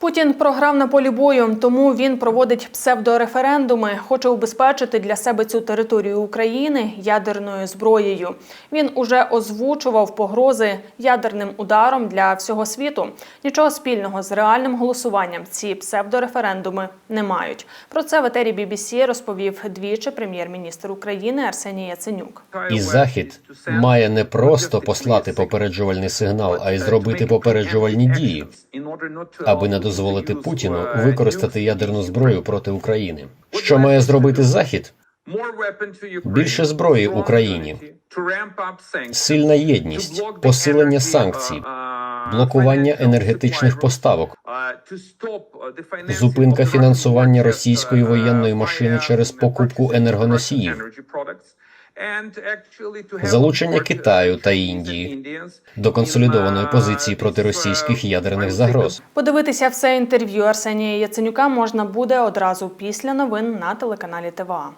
Путін програв на полі бою, тому він проводить псевдореферендуми, хоче убезпечити для себе цю територію України ядерною зброєю. Він уже озвучував погрози ядерним ударом для всього світу. Нічого спільного з реальним голосуванням ці псевдореферендуми не мають. Про це в етері BBC розповів двічі прем'єр-міністр України Арсеній Яценюк. І захід має не просто послати попереджувальний сигнал, а й зробити попереджувальні дії, аби не дозволити Путіну використати ядерну зброю проти України. Що має зробити захід? Більше зброї Україні, Сильна єдність, посилення санкцій, блокування енергетичних поставок, зупинка фінансування російської воєнної машини через покупку енергоносіїв, залучення Китаю та Індії до консолідованої позиції проти російських ядерних загроз. Подивитися все інтерв'ю Арсенія Яценюка можна буде одразу після новин на телеканалі ТВА.